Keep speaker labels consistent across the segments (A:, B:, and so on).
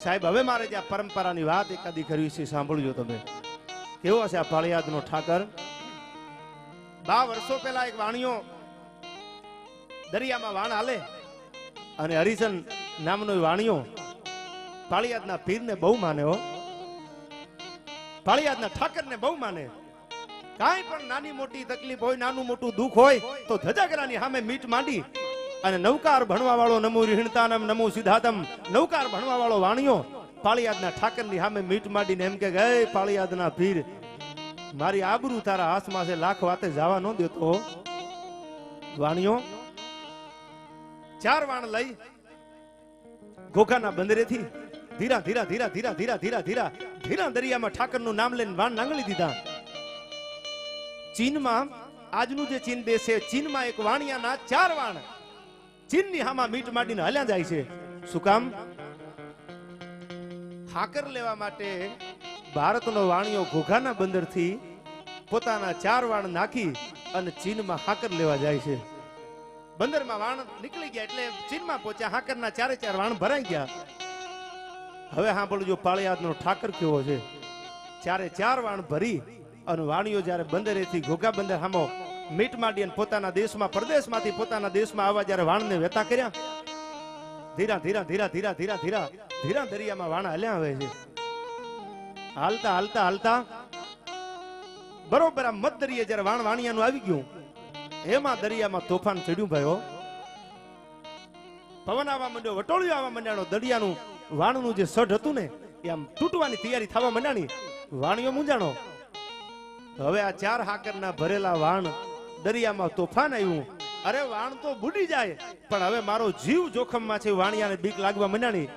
A: સાહેબ, હવે મારે જે પરંપરાની વાત એકાદી કરવી છે, સાંભળજો તમે. કેવો હશે આ પાળિયાદનો ઠાકર? બા, વર્ષો પહેલા એક વાણિયો દરિયામાં વાણ હાલે અને હરિજન નામનો વાણીઓ પાળિયાદના પીરને બહુ માને હો. પાળિયાદના ઠાકરને બહુ માને. કાંઈ પણ નાની મોટી તકલીફ હોય, નાનું મોટું દુઃખ હોય, તો ધજાગરાની સામે મીટ માંડી અને નૌકાર ભણવા વાળો નમો રીહણતાનમ, નમો સિદ્ધાતમ. નૌકાર ભણવા વાળો વાણિયો, પાળિયાદના ઠાકરની સામે મીટ માંડીને એમ કે ગયે પાળિયાદના પીર, મારી આબરૂ તારા હાથમાં છે, લાખ વાતે જવા ન દેતો વાણિયો, ચાર વાણ લઈ ઘોઘાના બંદરેથી ધીરા ધીરા ધીરા ધીરા ધીરા ધીરા ધીરા ધીરા દરિયામાં ઠાકરનું નામ લઈને વાણ નાંગળી દીધા. ચીનમાં આજનું જે ચીન દેશ છે, ચીનમાં એક વાણિયાના ચાર વાણ ચીનની હામાં મીટ માંડીને હલ્યા જાય છે. શું કામ? હાકર લેવા માટે ભારતનો વાણિયો ઘોઘાના બંદરથી પોતાના ચાર વાણ નાખી અને ચીનમાં હાકર લેવા જાય છે. બંદરમાં વાણ નીકળી ગયા એટલે ચીનમાં પહોંચ્યા, હાકરના ચારે ચાર વાણ ભરાઈ ગયા. હવે સાંભળજો, પાળિયાદનો ઠાકર કેવો છે. ચારે ચાર વાણ ભરી અને વાણીઓ જ્યારે બંદરેથી ઘોઘા બંદર હામો મીટ માંડી અને પોતાના દેશમાં, પરદેશમાંથી પોતાના દેશમાં આવા જ્યારે વાણને વેતા કર્યા, ધીરા ધીરા ધીરા ધીરા ધીરા ધીરા ધીરા દરિયામાં વાણા હલ્યા આવે છે. હાલતા હાલતા હાલતા બરોબર આ મત દરિયે જ્યારે વાણ વાણિયાનું આવી ગયું, એમાં દરિયામાં તોફાન ચડ્યું ભાઈઓ પવન આવવા માંડ્યો, વટોળિયો આવવા માંડ્યાનો દરિયાનું વાણનું જે સઢ હતું ને, એ આમ તૂટવાની તૈયારી થવા માંડાણી વાણીઓ મૂંઝાણો. હવે આ ચાર હાકરના ભરેલા વાણ દરિયામાં તોફાન આવ્યું. અરે, વાણ તો બુડી જાય. પણ હવે મારો જીવ જોખમમાં છે, વાણિયાને બીક લાગવા માંડાણી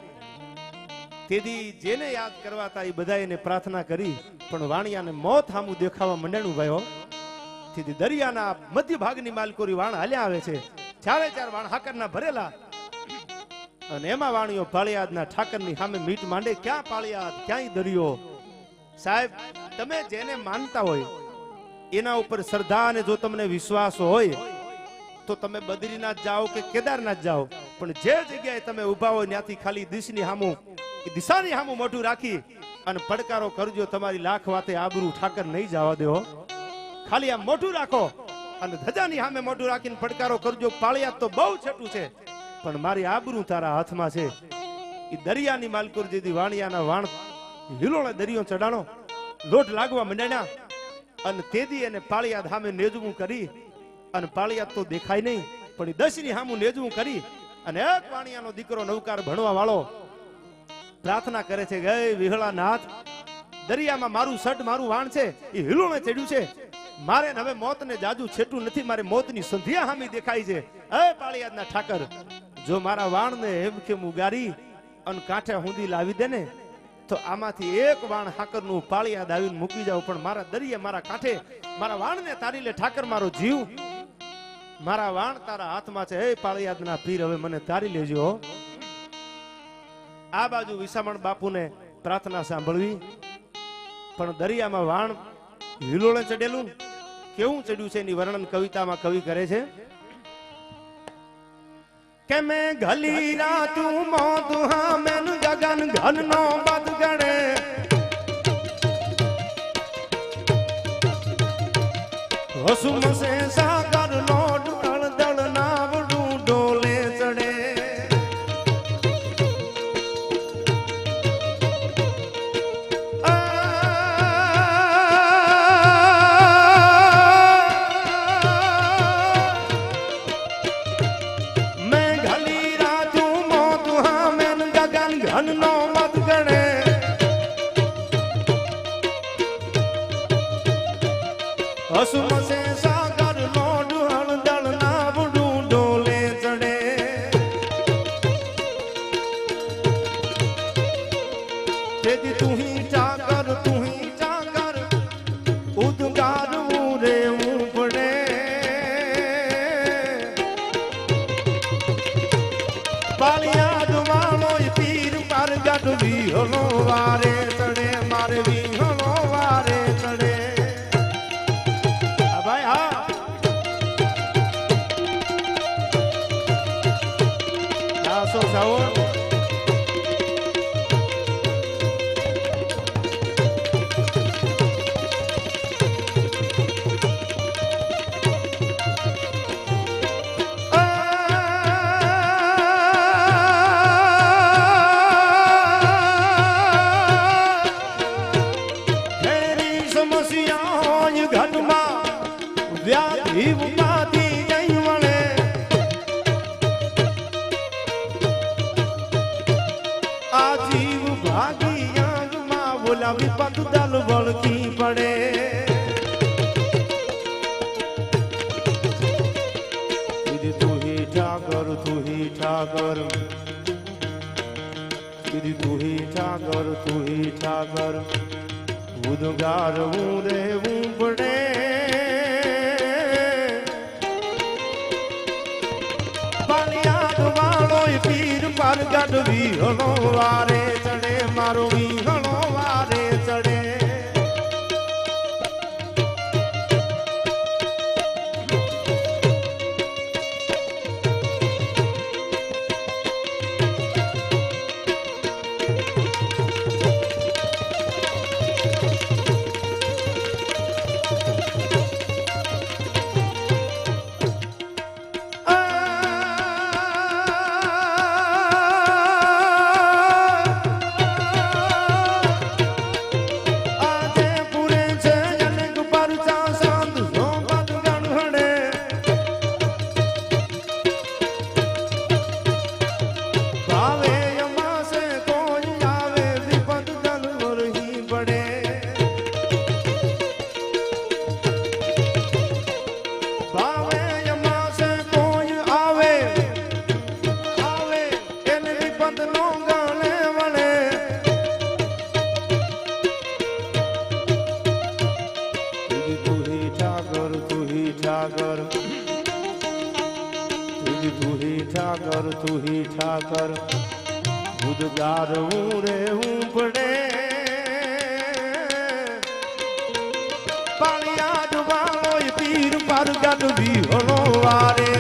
A: તેથી જેને યાદ કરવા એ બધા પ્રાર્થના કરી, પણ વાણિયાને મોત હામું દેખાવા મંડાણું ભાઈઓ તેથી દરિયાના મધ્ય ભાગની માલકોરી વાણ હાલ્યા આવે છે. ચારે ચાર વાણ હાકરના ભરેલા. અને એમાં વાણીઓ પાળિયાદના ઠાકરની સામે મીટ માંડે, ક્યાં પાળિયાદ? ક્યાંય દરિયો? સાહેબ, તમે જેને માનતા હોય એના ઉપર શ્રદ્ધા અને જો તમને વિશ્વાસ હોય, તો તમે બદ્રીનાથ જાઓ કે કેદારનાથ જાઓ. પણ જે જગ્યાએ તમે ઊભા હોય, ત્યાંથી ખાલી દિશની હામું દિશાની હામું મોઢું રાખી અને પડકારો કરજો. તમારી લાખ વાતે આબરૂ ઠાકર નહીં જવા દેવો. ખાલી આ મોઢું રાખો અને ધજાની સામે મોઢું રાખીને પડકારો કરજો. પાળિયા તો બહુ છેટું છે, પણ મારી આબરૂ તારા હાથમાં છે. એ દરિયાની માલકુર જેથી વાણિયાના વાણ, હિલોળે દરિયો ચડાણો લોટ લાગવા મંડાણ્યા અને તેદી અને પાળિયાદ સામે નેજવું કરી, અને પાળિયાદ તો દેખાય નહીં, પણ દશની સામું નેજવું કરી, અને એક વાણિયાનો દીકરો નૌકાર ભણવા વાળો પ્રાર્થના કરે છે ગય વિહળા નાથ દરિયામાં મારું સટ મારું વાણ છે એ હિલોણે ચડ્યું છે. મારે હવે મોત ને જાજુ છેટું નથી, મારે મોતની સંધ્યા હામી દેખાય છે. અ પાળિયાદના ઠાકર, જો મારા વાણને હેમખેમ ઉગારી, અને કાંઠે હુંદી લાવી દે ને તો આમાંથી એક વાણ હાકરનું પાળિયા દાવીને મૂકી જાવ પણ મારા દરિયે મારા કાંઠે, મારા વાણને તારી લે ઠાકર મારો જીવ. મારા વાણ તારા હાથમાં છે. હે પાળિયાદના પીર, હવે મને તારી લેજો આ બાજુ વિસામણ બાપુને પ્રાર્થના સાંભળવી. પણ દરિયામાં વાણ હિલોળે ચડેલું. કેવું ચડ્યું છે એની વર્ણન કવિતામાં કવિ કરે છે? કે મેં ગલી રાતું મોત હા, મેન ગગન ઘન નો બદ ગણે. હસુમ સે સાગર હસુમસે સા રસિયા ઘટમાં વ્યાધિ ઉપાધિ વિપત દલ વળકી પડે. તું હીઠા કર તું હીઠા કર તું હીઠા કર તું ઉદગારવું દેવું પડે પીર પર ગઢવી હણો વારે ચડે મારો વિહણો વારે ચડે. કર ઉદગાર હું રહેવું પડે પાણી આડવા હોય પીર પાર ગાડવી હણો વારે.